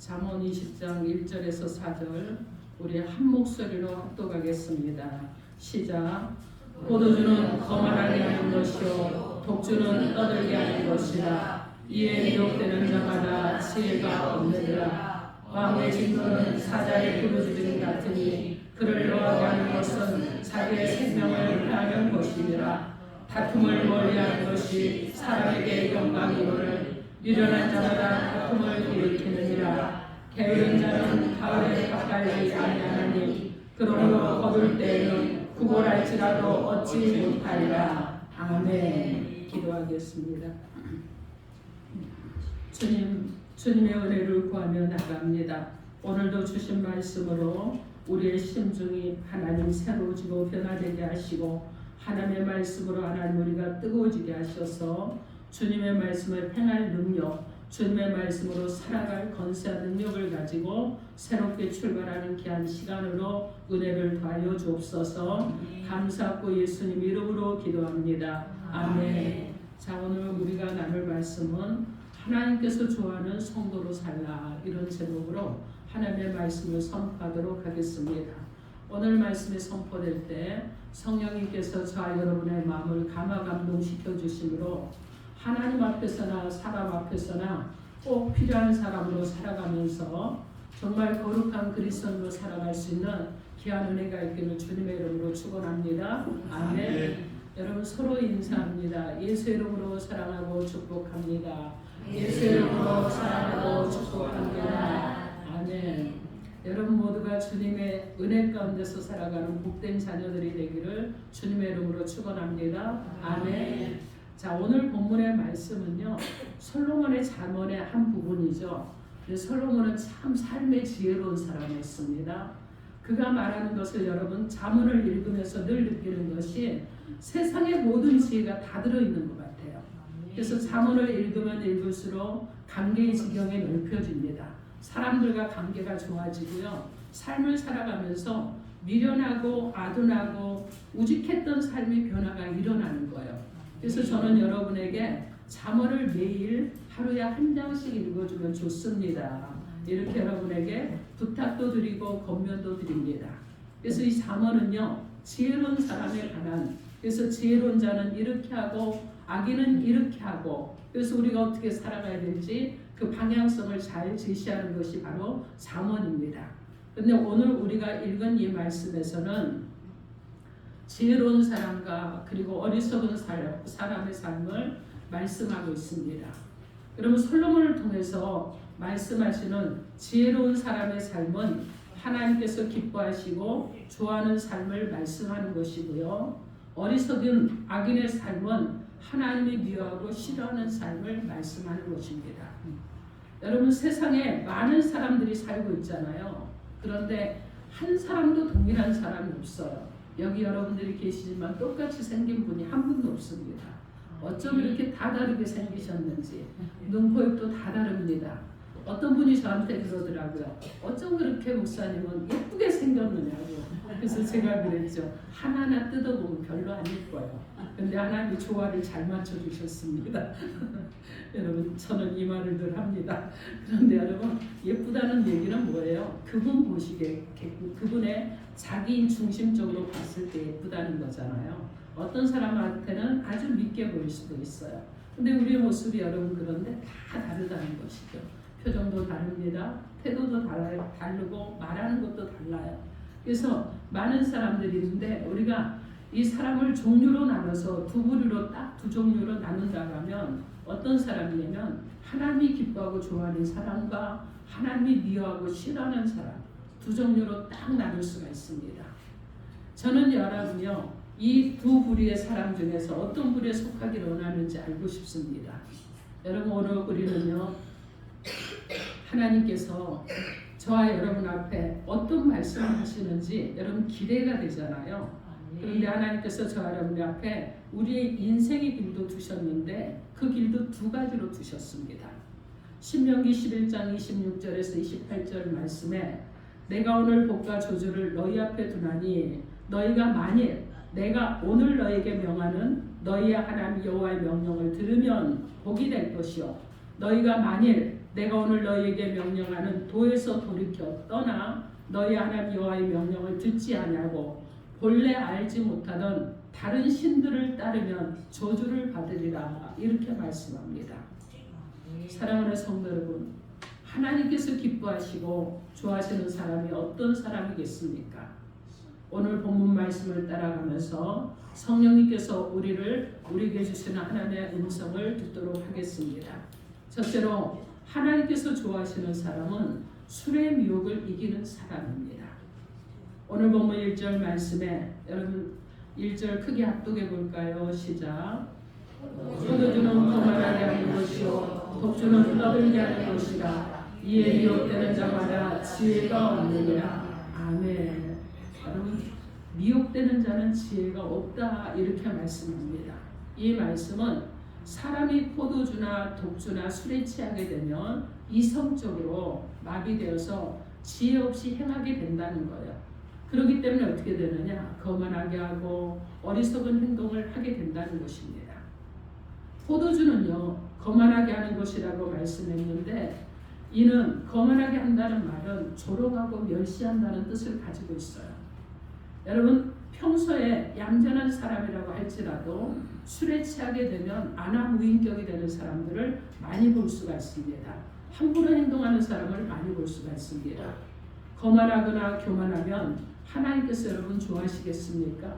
잠언 20장 1절에서 4절 우리 한 목소리로 합독하겠습니다. 시작. 포도주는 거만하게 하는 것이요 독주는 떠들게 하는 것이라 이에 미혹되는 자마다 지혜가 없느니라 왕의 진노는 사자의 부르짖음 같으니 그를 노하게 하는 것은 자기의 생명을 해하는 것이니라 다툼을 멀리하는 것이 사람에게 영광이오를 미련한 자마다 다툼을 일으키느니라. 게으른 자는 가을에 가까이 아니하나니 그러므로 거둘 때에는 구걸할지라도 얻지 못하리라. 아멘. 기도하겠습니다. 주님 주님의 은혜를 구하며 나갑니다. 오늘도 주신 말씀으로 우리의 심중이 하나님 새로워지고 변화되게 하시고 하나님의 말씀으로 하나님 우리가 뜨거워지게 하셔서 주님의 말씀을 행할 능력, 주님의 말씀으로 살아갈 건세한 능력을 가지고 새롭게 출발하는 귀한 시간으로 은혜를 더하여 주옵소서. 감사하고 예수님 이름으로 기도합니다. 아멘. 자 오늘 우리가 나눌 말씀은 하나님께서 좋아하는 성도로 살라 이런 제목으로 하나님의 말씀을 선포하도록 하겠습니다. 오늘 말씀이 선포될 때 성령님께서 저와 여러분의 마음을 감화 감동시켜 주심으로 하나님 앞에서나 사람 앞에서나 꼭 필요한 사람으로 살아가면서 정말 거룩한 그리스도로 살아갈 수 있는 귀한 은혜가 있기를 주님의 이름으로 축원합니다. 아멘. 여러분 서로 인사합니다. 예수 이름으로 사랑하고 축복합니다. 예수 이름으로 사랑하고 축복합니다. 아멘. 여러분 모두가 주님의 은혜 가운데서 살아가는 복된 자녀들이 되기를 주님의 이름으로 축원합니다. 아멘. 자 오늘 본문의 말씀은요 솔로몬의 잠언의 한 부분이죠. 솔로몬은 참 삶의 지혜로운 사람이었습니다. 그가 말하는 것을 여러분 잠언을 읽으면서 늘 느끼는 것이 세상의 모든 지혜가 다 들어있는 것 같아요. 그래서 잠언을 읽으면 읽을수록 관계의 지경이 넓혀집니다. 사람들과 관계가 좋아지고요. 삶을 살아가면서 미련하고 아둔하고 우직했던 삶의 변화가 일어나는 거예요. 그래서 저는 여러분에게 잠언을 매일 하루에 한 장씩 읽어주면 좋습니다. 이렇게 여러분에게 부탁도 드리고 권면도 드립니다. 그래서 이 잠언은요 지혜로운 사람에 관한 그래서 지혜로운 자는 이렇게 하고 악인은 이렇게 하고 그래서 우리가 어떻게 살아가야 될지 그 방향성을 잘 제시하는 것이 바로 잠언입니다. 근데 오늘 우리가 읽은 이 말씀에서는 지혜로운 사람과 그리고 어리석은 사람, 사람의 삶을 말씀하고 있습니다. 그러면 솔로몬을 통해서 말씀하시는 지혜로운 사람의 삶은 하나님께서 기뻐하시고 좋아하는 삶을 말씀하는 것이고요. 어리석은 악인의 삶은 하나님이 미워하고 싫어하는 삶을 말씀하는 것입니다. 여러분 세상에 많은 사람들이 살고 있잖아요. 그런데 한 사람도 동일한 사람이 없어요. 여기 여러분들이 계시지만 똑같이 생긴 분이 한 분도 없습니다. 어쩜 이렇게 다 다르게 생기셨는지 눈코입도 다 다릅니다. 어떤 분이 저한테 그러더라고요. 어쩜 그렇게 목사님은 예쁘게 생겼느냐고. 그래서 제가 그랬죠. 하나하나 뜯어보면 별로 안 예뻐요. 근데 하나님이 조화를 잘 맞춰주셨습니다. 여러분 저는 이 말을 늘 합니다. 그런데 여러분 예쁘다는 얘기는 뭐예요? 그분 보시기에 그분의 자기인 중심적으로 봤을 때 예쁘다는 거잖아요. 어떤 사람한테는 아주 밉게 보일 수도 있어요. 근데 우리의 모습이 여러분 그런데 다 다르다는 것이죠. 표정도 다릅니다. 태도도 달라, 다르고 말하는 것도 달라요. 그래서 많은 사람들이 있는데 우리가 이 사람을 종류로 나눠서 두 부류로 딱 두 종류로 나눈다고 하면 어떤 사람이냐면 하나님이 기뻐하고 좋아하는 사람과 하나님이 미워하고 싫어하는 사람 두 종류로 딱 나눌 수가 있습니다. 저는 여러분요 이 두 부류의 사람 중에서 어떤 부류에 속하기를 원하는지 알고 싶습니다. 여러분 오늘 우리는요 하나님께서 저와 여러분 앞에 어떤 말씀을 하시는지 여러분 기대가 되잖아요. 그런데 하나님께서 저와 여러분 앞에 우리의 인생의 길도 두셨는데 그 길도 두 가지로 두셨습니다. 신명기 11장 26절에서 28절 말씀에 내가 오늘 복과 저주를 너희 앞에 두나니 너희가 만일 내가 오늘 너에게 명하는 너희의 하나님 여호와의 명령을 들으면 복이 될 것이요 너희가 만일 내가 오늘 너희에게 명령하는 도에서 돌이켜 떠나 너희 하나님 여호와의 명령을 듣지 아니하고 본래 알지 못하던 다른 신들을 따르면 저주를 받으리라 이렇게 말씀합니다. 사랑하는 성도 여러분, 하나님께서 기뻐하시고 좋아하시는 사람이 어떤 사람이겠습니까? 오늘 본문 말씀을 따라가면서 성령님께서 우리를 우리에게 주시는 하나님의 음성을 듣도록 하겠습니다. 첫째로 하나님께서 좋아하시는 사람은 술의 미혹을 이기는 사람입니다. 오늘 본문 1절 말씀에 여러분 1절 크게 합독해 볼까요? 시작. 포도주는 거만하게 하는 것이요 독주는 떠들게 하는 것이라 이에 미혹되는 자마다 지혜가 없느니라. 아멘. 여러분 미혹되는 자는 지혜가 없다 이렇게 말씀합니다. 이 말씀은 사람이 포도주나 독주나 술에 취하게 되면 이성적으로 마비되어서 지혜 없이 행하게 된다는 거예요. 그렇기 때문에 어떻게 되느냐? 거만하게 하고 어리석은 행동을 하게 된다는 것입니다. 포도주는요, 거만하게 하는 것이라고 말씀했는데, 이는 거만하게 한다는 말은 조롱하고 멸시한다는 뜻을 가지고 있어요. 여러분, 평소에 얌전한 사람이라고 할지라도 술에 취하게 되면 안하무인격이 되는 사람들을 많이 볼 수가 있습니다. 함부로 행동하는 사람을 많이 볼 수가 있습니다. 거만하거나 교만하면 하나님께서 여러분 좋아하시겠습니까?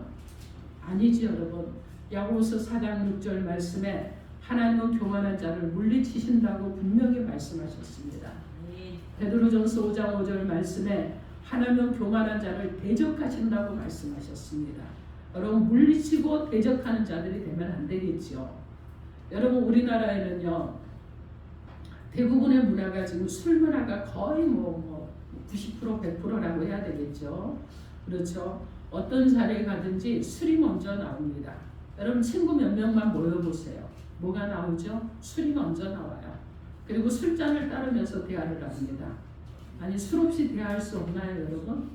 아니지 여러분. 야고보서 4장 6절 말씀에 하나님은 교만한 자를 물리치신다고 분명히 말씀하셨습니다. 베드로전서 5장 5절 말씀에 하나님은 교만한 자를 대적하신다고 말씀하셨습니다. 여러분 물리치고 대적하는 자들이 되면 안 되겠죠. 여러분 우리나라에는요 대부분의 문화가 지금 술 문화가 거의 뭐, 뭐90% 100%라고 해야 되겠죠. 그렇죠. 어떤 자리에 가든지 술이 먼저 나옵니다. 여러분 친구 몇 명만 모여보세요. 뭐가 나오죠? 술이 먼저 나와요. 그리고 술잔을 따르면서 대화를 합니다. 아니 술 없이 대화할 수 없나요, 여러분?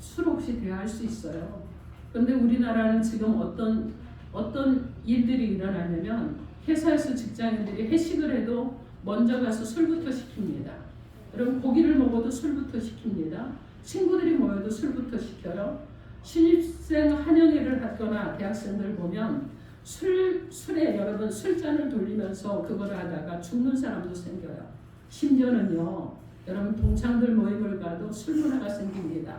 술 없이 대화할 수 있어요. 근데 우리나라는 지금 어떤 어떤 일들이 일어나냐면 회사에서 직장인들이 회식을 해도 먼저 가서 술부터 시킵니다. 여러분 고기를 먹어도 술부터 시킵니다. 친구들이 모여도 술부터 시켜요. 신입생 환영회를 하거나 대학생들 보면 술 술에 여러분 술잔을 돌리면서 그거를 하다가 죽는 사람도 생겨요. 심지어는요. 여러분 동창들 모임을 가도 술 문화가 생깁니다.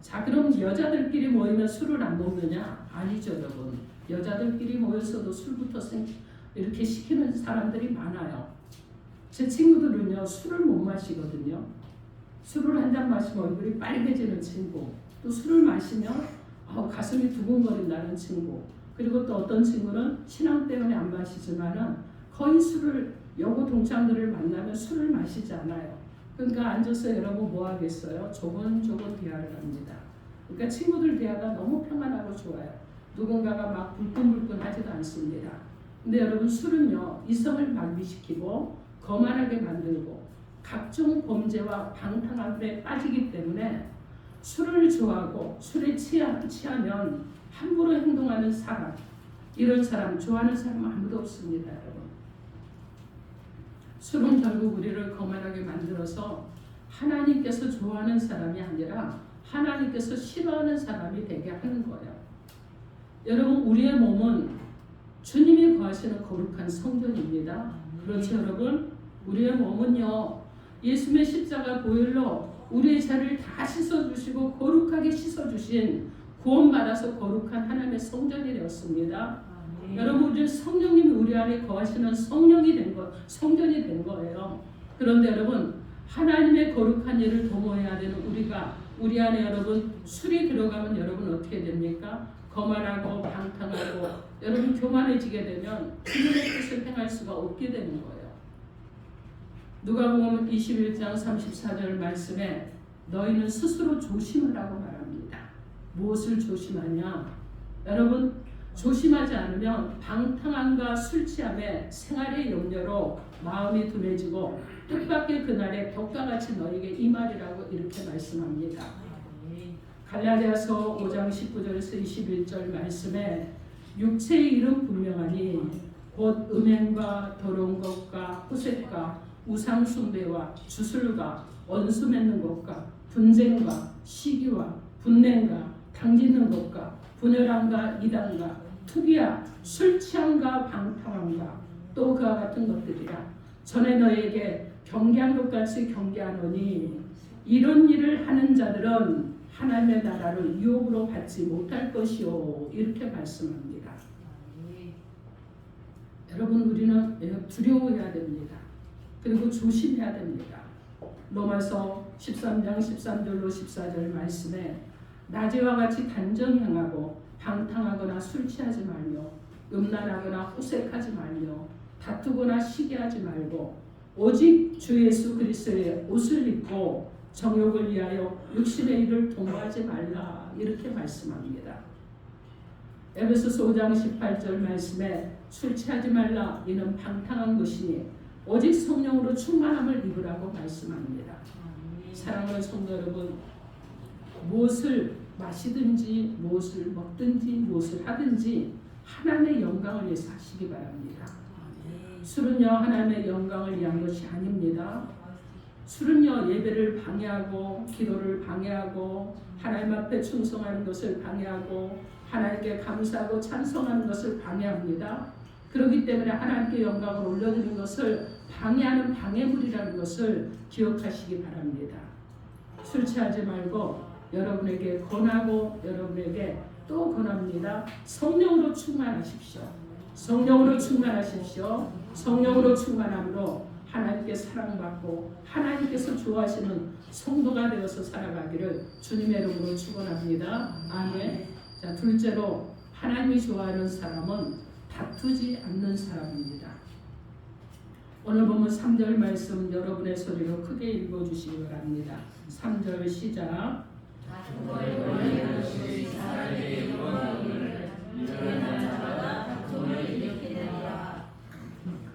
자 그럼 여자들끼리 모이면 술을 안 먹느냐? 아니죠 여러분. 여자들끼리 모여서도 술부터 생 이렇게 시키는 사람들이 많아요. 제 친구들은요 술을 못 마시거든요. 술을 한 잔 마시면 얼굴이 빨개지는 친구, 또 술을 마시면 어, 가슴이 두근거린다는 친구, 그리고 또 어떤 친구는 신앙 때문에 안 마시지만은 거의 술을 여고 동창들을 만나면 술을 마시지 않아요. 그러니까 앉아서 여러분 뭐 하겠어요? 조곤조곤 대화를 합니다. 그러니까 친구들 대화가 너무 평안하고 좋아요. 누군가가 막 불끈불끈 하지도 않습니다. 근데 여러분 술은요 이성을 마비시키고 거만하게 만들고 각종 범죄와 방탕함에 빠지기 때문에 술을 좋아하고 술에 취하, 취하면 함부로 행동하는 사람 이런 사람 좋아하는 사람 아무도 없습니다 여러분 술은 결국 우리를 거만하게 만들어서 하나님께서 좋아하는 사람이 아니라 하나님께서 싫어하는 사람이 되게 하는 거예요. 여러분 우리의 몸은 주님이 거하시는 거룩한 성전입니다. 그렇죠 여러분? 우리의 몸은요 예수의 십자가 보혈로 우리의 죄를 다 씻어주시고 거룩하게 씻어주신 구원받아서 거룩한 하나님의 성전이 되었습니다. 여러분 우리 성령님이 우리 안에 거하시는 성령이 된 거, 성전이 된 거예요. 그런데 여러분 하나님의 거룩한 일을 도모해야 되는 우리가 우리 안에 여러분 술이 들어가면 여러분 어떻게 됩니까? 거만하고 방탕하고 여러분 교만해지게 되면 주님의 뜻을 행할 수가 없게 되는 거예요. 누가복음 21장 34절 말씀에 너희는 스스로 조심하라고 말합니다. 무엇을 조심하냐? 여러분 조심하지 않으면 방탕함과 술 취함에 생활의 염려로 마음이 둔해지고 뜻밖의 그날에 벽과 같이 너에게 이 말이라고 이렇게 말씀합니다. 갈라디아서 5장 19절에서 21절 말씀에 육체의 일은 분명하니 곧 음행과 더러운 것과 후색과 우상 숭배와 주술과 원수 맺는 것과 분쟁과 시기와 분냉과 당짓는 것과 분열함과 이단과 투기와 술 취함과 방탕함과 또 그와 같은 것들이라 전에 너에게 경계한 것 같이 경계하노니 이런 일을 하는 자들은 하나님의 나라를 유혹으로 받지 못할 것이요 이렇게 말씀합니다. 여러분 우리는 두려워해야 됩니다. 그리고 조심해야 됩니다. 로마서 13장 13절로 14절 말씀에 낮에와 같이 단정 행하고 방탕하거나 술 취하지 말며 음란하거나 호색하지 말며 다투거나 시기하지 말고 오직 주 예수 그리스도의 옷을 입고 정욕을 위하여 육신의 일을 동거하지 말라 이렇게 말씀합니다. 에베소서 5장 18절 말씀에 술 취하지 말라 이는 방탕한 것이니 오직 성령으로 충만함을 입으라고 말씀합니다. 사랑하는 성도 여러분 무엇을 마시든지 무엇을 먹든지 무엇을 하든지 하나님의 영광을 위해서 하시기 바랍니다. 술은요 하나님의 영광을 위한 것이 아닙니다. 술은요 예배를 방해하고 기도를 방해하고 하나님 앞에 충성하는 것을 방해하고 하나님께 감사하고 찬송하는 것을 방해합니다. 그렇기 때문에 하나님께 영광을 올려드리는 것을 방해하는 방해물이라는 것을 기억하시기 바랍니다. 술 취하지 말고 여러분에게 권하고 여러분에게 또 권합니다. 성령으로 충만하십시오. 성령으로 충만하십시오. 성령으로 충만함으로 하나님께 사랑받고 하나님께서 좋아하시는 성도가 되어서 살아가기를 주님의 이름으로 축원합니다. 아멘. 자 둘째로 하나님이 좋아하는 사람은 다투지 않는 사람입니다. 오늘 보면 3절 말씀 여러분의 소리로 크게 읽어주시기 바랍니다. 3절 시작.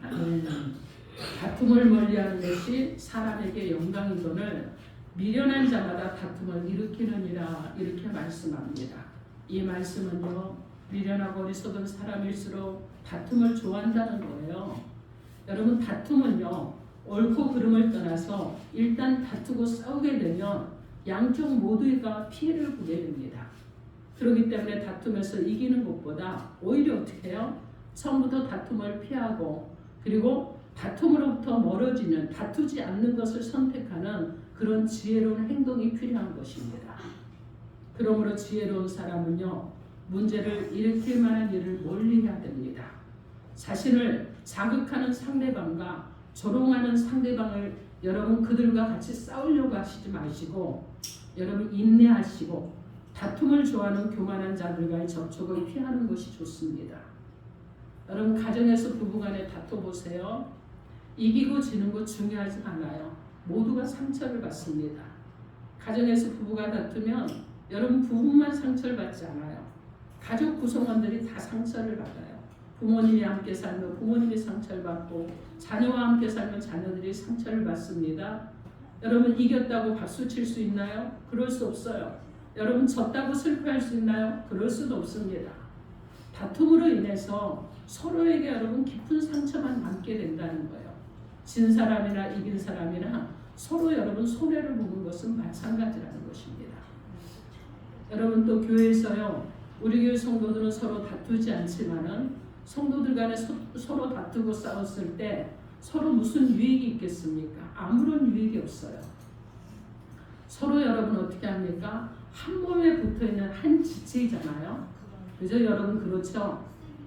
음, 다툼을 멀리하는 것이 사람에게 영광이거늘 미련한 자마다 다툼을 일으키느니라 이렇게 말씀합니다. 이 말씀은요 미련하고 어리석은 사람일수록 다툼을 좋아한다는 거예요. 여러분 다툼은요 옳고 그름을 떠나서 일단 다투고 싸우게 되면 양쪽 모두가 피해를 보게 됩니다. 그렇기 때문에 다툼에서 이기는 것보다 오히려 어떻게 해요? 처음부터 다툼을 피하고 그리고 다툼으로부터 멀어지는 다투지 않는 것을 선택하는 그런 지혜로운 행동이 필요한 것입니다. 그러므로 지혜로운 사람은요 문제를 일으킬 만한 일을 멀리 해야 됩니다. 자신을 자극하는 상대방과 조롱하는 상대방을 여러분 그들과 같이 싸우려고 하시지 마시고 여러분 인내하시고 다툼을 좋아하는 교만한 자들과의 접촉을 피하는 것이 좋습니다. 여러분 가정에서 부부간에 다퉈 보세요. 이기고 지는 거 중요하지 않아요. 모두가 상처를 받습니다. 가정에서 부부가 다투면 여러분 부부만 상처를 받지 않아요. 가족 구성원들이 다 상처를 받아요. 부모님이 함께 살면 부모님이 상처를 받고 자녀와 함께 살면 자녀들이 상처를 받습니다. 여러분 이겼다고 박수 칠 수 있나요? 그럴 수 없어요. 여러분 졌다고 슬퍼할 수 있나요? 그럴 수도 없습니다. 다툼으로 인해서 서로에게 여러분 깊은 상처만 남게 된다는 거예요. 진 사람이나 이긴 사람이나 서로 여러분 손해를 보는 것은 마찬가지라는 것입니다. 여러분 또 교회에서요. 우리 교회 성도들은 서로 다투지 않지만은 성도들 간에 서, 서로 다투고 싸웠을 때 서로 무슨 유익이 있겠습니까? 아무런 유익이 없어요. 서로 여러분 어떻게 합니까? 한 몸에 붙어 있는 한 지체이잖아요. 그죠? 여러분 그렇죠?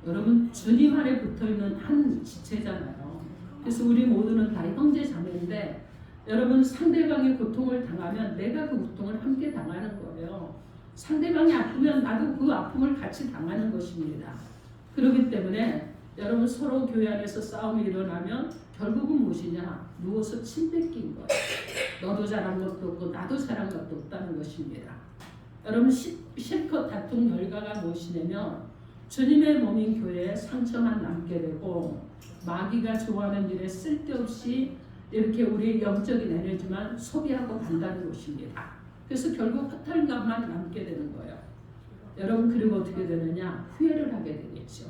여러분 주님 안에 붙어 있는 한 지체잖아요. 그래서 우리 모두는 다 형제 자매인데 여러분 상대방이 고통을 당하면 내가 그 고통을 함께 당하는 거예요. 상대방이 아프면 나도 그 아픔을 같이 당하는 것입니다. 그렇기 때문에 여러분 서로 교회 안에서 싸움이 일어나면 결국은 무엇이냐? 누워서 침 뱉긴 거예요. 너도 잘한 것도 없고 나도 잘한 것도 없다는 것입니다. 여러분 시, 실컷 다툰 결과가 무엇이냐면 주님의 몸인 교회에 상처만 남게 되고 마귀가 좋아하는 일에 쓸데없이 이렇게 우리 영적인 에너지만 소비하고 간다는 것입니다. 그래서 결국 허탈감만 남게 되는 거예요. 여러분 그리고 어떻게 되느냐? 후회를 하게 되겠죠.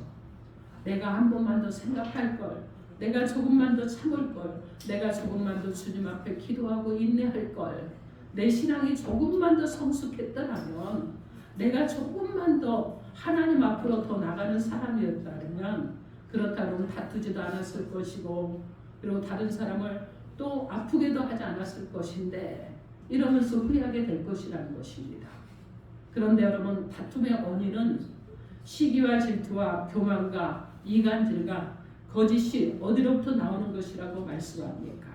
내가 한 번만 더 생각할 걸. 내가 조금만 더 참을 걸. 내가 조금만 더 주님 앞에 기도하고 인내할 걸. 내 신앙이 조금만 더 성숙했더라면 내가 조금만 더 하나님 앞으로 더 나가는 사람이었다면 그렇다면 다투지도 않았을 것이고 그리고 다른 사람을 또 아프게도 하지 않았을 것인데 이러면서 후회하게 될 것이라는 것입니다. 그런데 여러분 다툼의 원인은 시기와 질투와 교만과 이간질과 거짓이 어디로부터 나오는 것이라고 말씀합니까?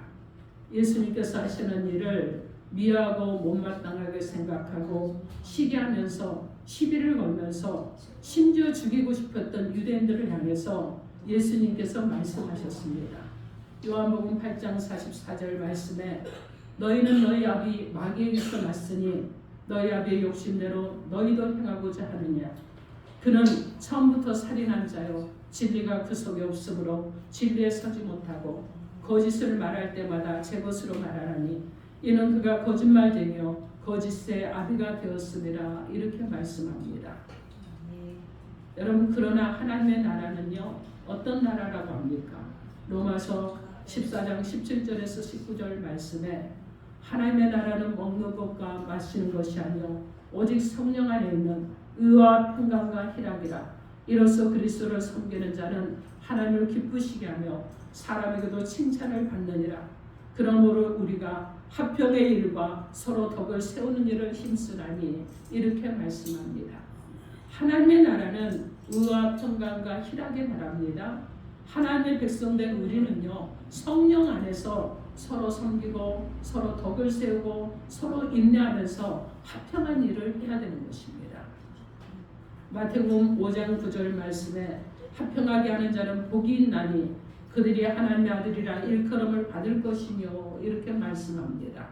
예수님께서 하시는 일을 미워하고 못마땅하게 생각하고 시기하면서 시비를 걸면서 심지어 죽이고 싶었던 유대인들을 향해서 예수님께서 말씀하셨습니다. 요한복음 8장 44절 말씀에 너희는 너희 아비 마귀에게서 났으니 너희 아비의 욕심대로 너희도 행하고자 하느냐 그는 처음부터 살인한 자요 진리가 그 속에 없으므로 진리에 서지 못하고 거짓을 말할 때마다 제 것으로 말하나니 이는 그가 거짓말쟁이요 거짓의 아비가 되었음이라 이렇게 말씀합니다. 여러분 그러나 하나님의 나라는요 어떤 나라라고 합니까? 로마서 14장 17절에서 19절 말씀에 하나님의 나라는 먹는 것과 마시는 것이 아니요 오직 성령 안에 있는 의와 평강과 희락이라 이로써 그리스도를 섬기는 자는 하나님을 기쁘시게 하며 사람에게도 칭찬을 받느니라 그러므로 우리가 합평의 일과 서로 덕을 세우는 일을 힘쓰라니 이렇게 말씀합니다. 하나님의 나라는 의와 평강과 희락의 나라입니다. 하나님의 백성된 우리는요 성령 안에서 서로 섬기고 서로 덕을 세우고 서로 인내하면서 합평한 일을 해야 되는 것입니다. 마태복음 5장 9절 말씀에 합평하게 하는 자는 복이 있나니 그들이 하나님의 아들이라 일컬음을 받을 것이며 이렇게 말씀합니다.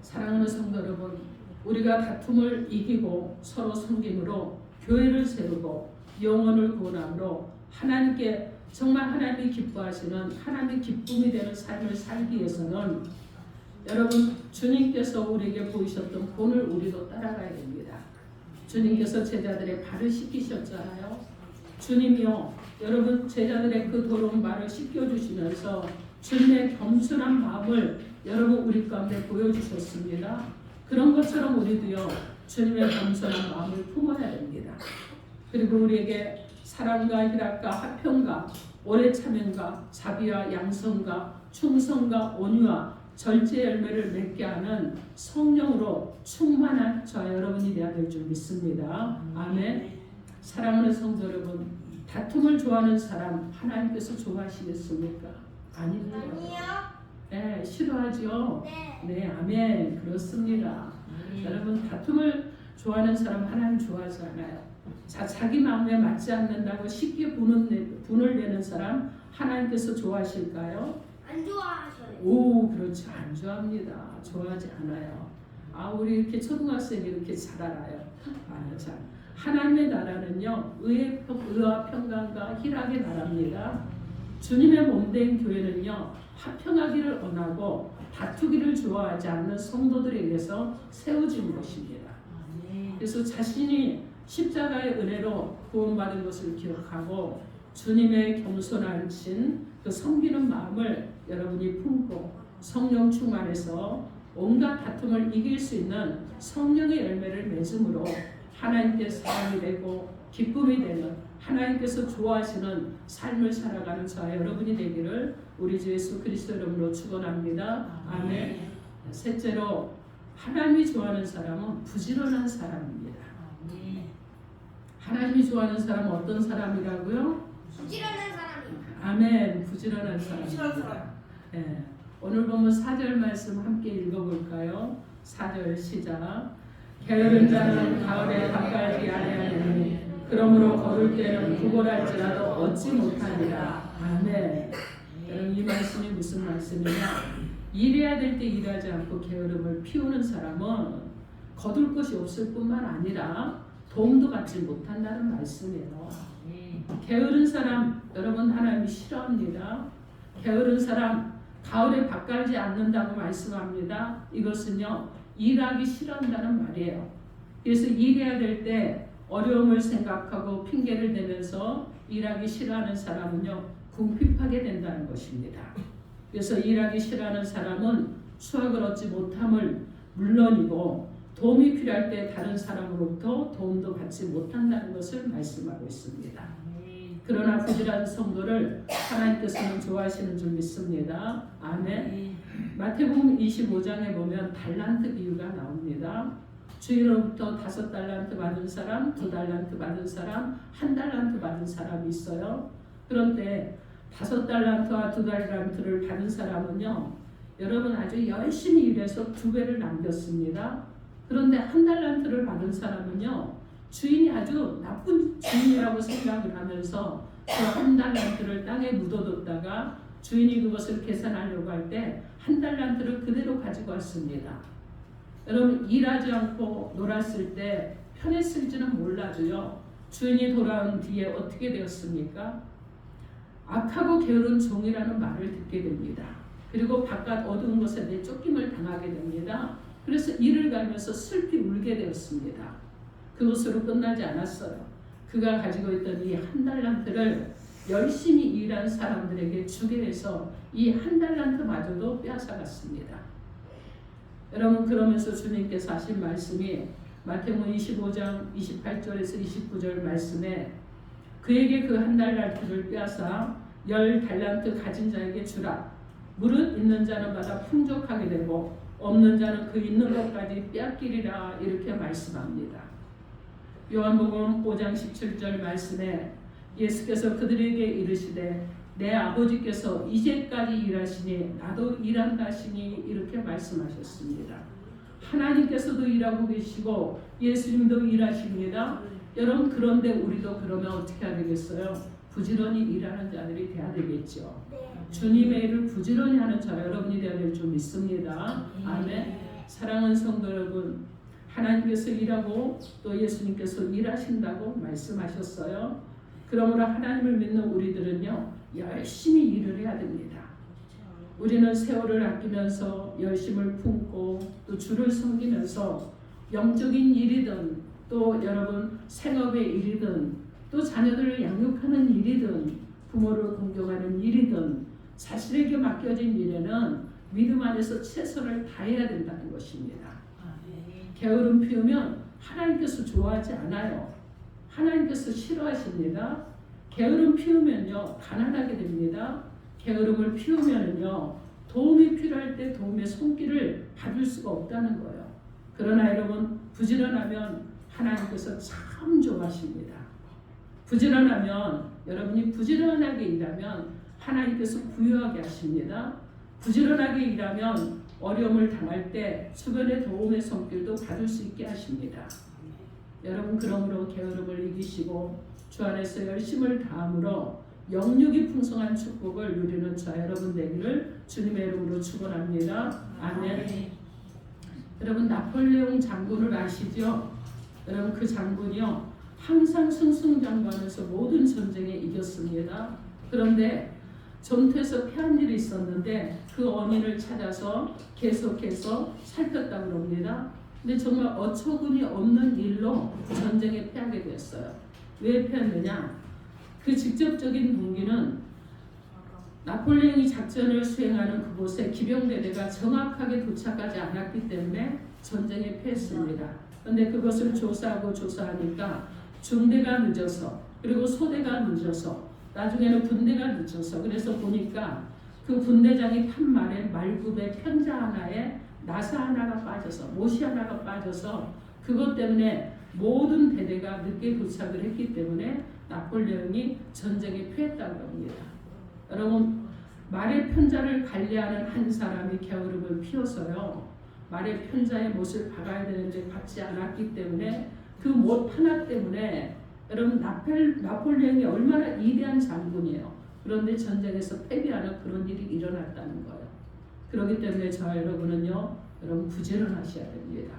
사랑하는 성도 여러분, 우리가 다툼을 이기고 서로 섬김으로 교회를 세우고 영혼을 구원함으로 하나님께 정말 하나님이 기뻐하시는 하나님의 기쁨이 되는 삶을 살기 위해서는 여러분 주님께서 우리에게 보이셨던 본을 우리도 따라가야 됩니다. 주님께서 제자들의 발을 씻기셨잖아요. 주님이요 여러분 제자들의 그 더러운 발을 씻겨주시면서 주님의 겸손한 마음을 여러분 우리 가운데 보여주셨습니다. 그런 것처럼 우리도요 주님의 겸손한 마음을 품어야 됩니다. 그리고 우리에게 사랑과 희락과 화평과 오래 참음과 자비와 양성과 충성과 온유와 절제 열매를 맺게 하는 성령으로 충만한 저 여러분이 되어야 될 줄 믿습니다. 아멘. 사랑하는 성도 여러분, 다툼을 좋아하는 사람 하나님께서 좋아하시겠습니까? 아니요. 네, 싫어하죠. 네. 네, 아멘. 그렇습니다. 여러분 다툼을 좋아하는 사람 하나님 좋아하지 않아요. 자, 자기 마음에 맞지 않는다고 쉽게 분을, 내, 분을 내는 사람 하나님께서 좋아하실까요? 안 좋아하셔요. 오, 그렇죠. 안 좋아합니다. 좋아하지 않아요. 아, 우리 이렇게 초등학생이 이렇게 잘 알아요. 아, 자, 하나님의 나라는요, 의의 평, 의와 평강과 희락의 나라입니다. 주님의 몸된 교회는요, 화평하기를 원하고 다투기를 좋아하지 않는 성도들에게서 세워진 것입니다. 그래서 자신이 십자가의 은혜로 구원받은 것을 기억하고 주님의 겸손하신 그 섬기는 마음을 여러분이 품고 성령 충만해서 온갖 다툼을 이길 수 있는 성령의 열매를 맺음으로 하나님께 사랑이 되고 기쁨이 되는 하나님께서 좋아하시는 삶을 살아가는 저 여러분이 되기를 우리 주 예수 그리스도 이름으로 축원합니다. 아멘. 셋째로 하나님이 좋아하는 사람은 부지런한 사람입니다. 하나님이 좋아하는 사람은 어떤 사람이라고요? 부지런한 사람이. 아멘. 부지런한 사람. 싫어하는 사람. 예. 오늘 보면 4절 말씀 함께 읽어볼까요? 4절 시작. 게으른 자는 가을에 가까이 아니하니 그러므로 걸을 때는 구걸할지라도 얻지 못하니라. 아멘. 여러분 이 말씀이 무슨 말씀이냐? 일해야 될 때 일하지 않고 게으름을 피우는 사람은 거둘 것이 없을 뿐만 아니라 도움도 받지 못한다는 말씀이에요. 게으른 사람 여러분 하나님이 싫어합니다. 게으른 사람 가을에 밭갈지 않는다고 말씀합니다. 이것은요 일하기 싫어한다는 말이에요. 그래서 일해야 될 때 어려움을 생각하고 핑계를 대면서 일하기 싫어하는 사람은요 궁핍하게 된다는 것입니다. 그래서 일하기 싫어하는 사람은 수확을 얻지 못함을 물론이고 도움이 필요할 때 다른 사람으로부터 도움도 받지 못한다는 것을 말씀하고 있습니다. 그러나 부지런한 성도를 하나님께서는 좋아하시는 줄 믿습니다. 아멘. 마태복음 25장에 보면 달란트 비유가 나옵니다. 주인으로부터 다섯 달란트 받은 사람, 두 달란트 받은 사람, 한 달란트 받은 사람이 있어요. 그런데 다섯 달란트와 두 달란트를 받은 사람은요, 여러분 아주 열심히 일해서 두 배를 남겼습니다. 그런데 한 달란트를 받은 사람은요, 주인이 아주 나쁜 주인이라고 생각을 하면서 그 한 달란트를 땅에 묻어뒀다가 주인이 그것을 계산하려고 할 때 한 달란트를 그대로 가지고 왔습니다. 여러분 일하지 않고 놀았을 때 편했을지는 몰라도요. 주인이 돌아온 뒤에 어떻게 되었습니까? 악하고 게으른 종이라는 말을 듣게 됩니다. 그리고 바깥 어두운 곳에 내쫓김을 당하게 됩니다. 그래서 이를 갈면서 슬피 울게 되었습니다. 그것으로 끝나지 않았어요. 그가 가지고 있던 이 한 달란트를 열심히 일한 사람들에게 주게 해서 이 한 달란트마저도 빼앗아갔습니다. 여러분 그러면서 주님께서 하신 말씀이 마태복음 25장 28절에서 29절 말씀에 그에게 그 한 달란트를 빼앗아 열 달란트 가진 자에게 주라 무릇 있는 자는 받아 풍족하게 되고 없는 자는 그 있는 것까지 빼앗기리라 이렇게 말씀합니다. 요한복음 5장 17절 말씀에 예수께서 그들에게 이르시되 내 아버지께서 이제까지 일하시니 나도 일한다 하시니 이렇게 말씀하셨습니다. 하나님께서도 일하고 계시고 예수님도 일하십니다. 여러분 그런데 우리도 그러면 어떻게 해야 되겠어요? 부지런히 일하는 자들이 돼야 되겠죠. 주님의 일을 부지런히 하는 자 여러분이 되어야 될 줄 믿습니다. 아멘. 사랑하는 성도 여러분, 하나님께서 일하고 또 예수님께서 일하신다고 말씀하셨어요. 그러므로 하나님을 믿는 우리들은요 열심히 일을 해야 됩니다. 우리는 세월을 아끼면서 열심을 품고 또 주를 섬기면서 영적인 일이든 또 여러분 생업의 일이든 또 자녀들을 양육하는 일이든 부모를 공경하는 일이든 자신에게 맡겨진 일에는 믿음 안에서 최선을 다해야 된다는 것입니다. 게으름 피우면 하나님께서 좋아하지 않아요. 하나님께서 싫어하십니다. 게으름 피우면요 가난하게 됩니다. 게으름을 피우면요 도움이 필요할 때 도움의 손길을 받을 수가 없다는 거예요. 그러나 여러분 부지런하면 하나님께서 참 좋아하십니다. 부지런하면 여러분이 부지런하게 일하면 하나님께서 부유하게 하십니다. 부지런하게 일하면 어려움을 당할 때 주변의 도움의 손길도 받을 수 있게 하십니다. 여러분 그러므로 게으름을 이기시고 주 안에서 열심을 다함으로 영육이 풍성한 축복을 누리는 저 여러분 되기를 주님의 이름으로 축원합니다. 아멘. 여러분 나폴레옹 장군을 아시죠? 여러분 그 장군이요 항상 승승장구하면서 모든 전쟁에 이겼습니다. 그런데 전투에서 패한 일이 있었는데 그 원인을 찾아서 계속해서 살폈다고 합니다. 근데 정말 어처구니 없는 일로 전쟁에 패하게 됐어요. 왜 패했느냐? 그 직접적인 동기는 나폴레옹이 작전을 수행하는 그곳에 기병대대가 정확하게 도착하지 않았기 때문에 전쟁에 패했습니다. 그런데 그것을 조사하고 조사하니까 중대가 늦어서 그리고 소대가 늦어서 나중에는 분대가 늦어서 그래서 보니까 그 분대장이 판 말에 말굽에 편자 하나에 나사 하나가 빠져서 못이 하나가 빠져서 그것 때문에 모든 대대가 늦게 도착을 했기 때문에 나폴레옹이 전쟁에 패했다고 합니다. 여러분 말의 편자를 관리하는 한 사람이 게으름을 피워서요. 말의 편자의 못을 박아야 되는데 박지 않았기 때문에 그 못 하나 때문에 여러분 나폴, 나폴레옹이 얼마나 위대한 장군이에요. 그런데 전쟁에서 패배하는 그런 일이 일어났다는 거예요. 그렇기 때문에 저 여러분은요, 여러분 부지런하셔야 됩니다.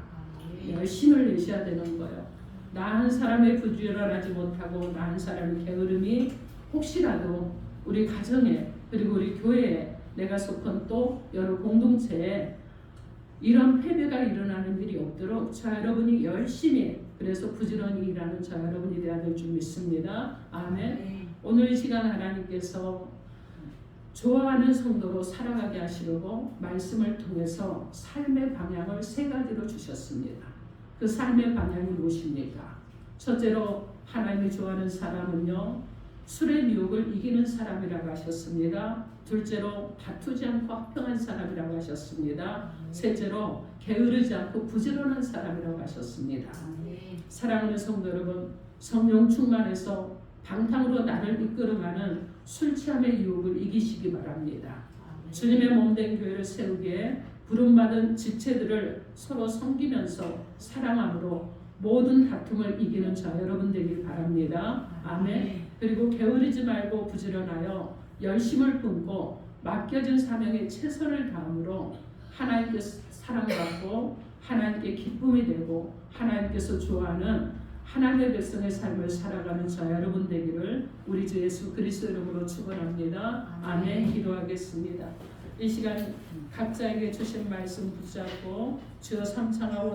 열심을 내셔야 되는 거예요. 나 한 사람의 부지런하지 못하고 나 한 사람의 게으름이 혹시라도 우리 가정에 그리고 우리 교회에 내가 속한 또 여러 공동체에 이런 패배가 일어나는 일이 없도록 저 여러분이 열심히 그래서 부지런히 일하는 저 여러분이 되어야 될 줄 믿습니다. 아멘. 오늘 이 시간 하나님께서 좋아하는 성도로 살아가게 하시려고 말씀을 통해서 삶의 방향을 세 가지로 주셨습니다. 그 삶의 방향이 무엇입니까? 첫째로 하나님이 좋아하는 사람은요 술의 유혹을 이기는 사람이라고 하셨습니다. 둘째로 다투지 않고 화평한 사람이라고 하셨습니다. 셋째로 게으르지 않고 부지런한 사람이라고 하셨습니다. 사랑하는 성도 여러분, 성령 충만해서 방탕으로 나를 이끌어가는 술 취함의 유혹을 이기시기 바랍니다. 주님의 몸된 교회를 세우기에 부름받은 지체들을 서로 섬기면서 사랑함으로 모든 다툼을 이기는 자 여러분 되길 바랍니다. 아멘. 그리고 게으르지 말고 부지런하여 열심을 품고 맡겨진 사명에 최선을 다함으로 하나님께서 사랑받고 하나님께 기쁨이 되고 하나님께서 좋아하는 하나님의 백성의 삶을 살아가는 자 여러분 되기를 우리 주 예수 그리스도 이름으로 축원합니다. 아멘. 기도하겠습니다. 이 시간 각자에게 주신 말씀 붙잡고 주여 삼창하고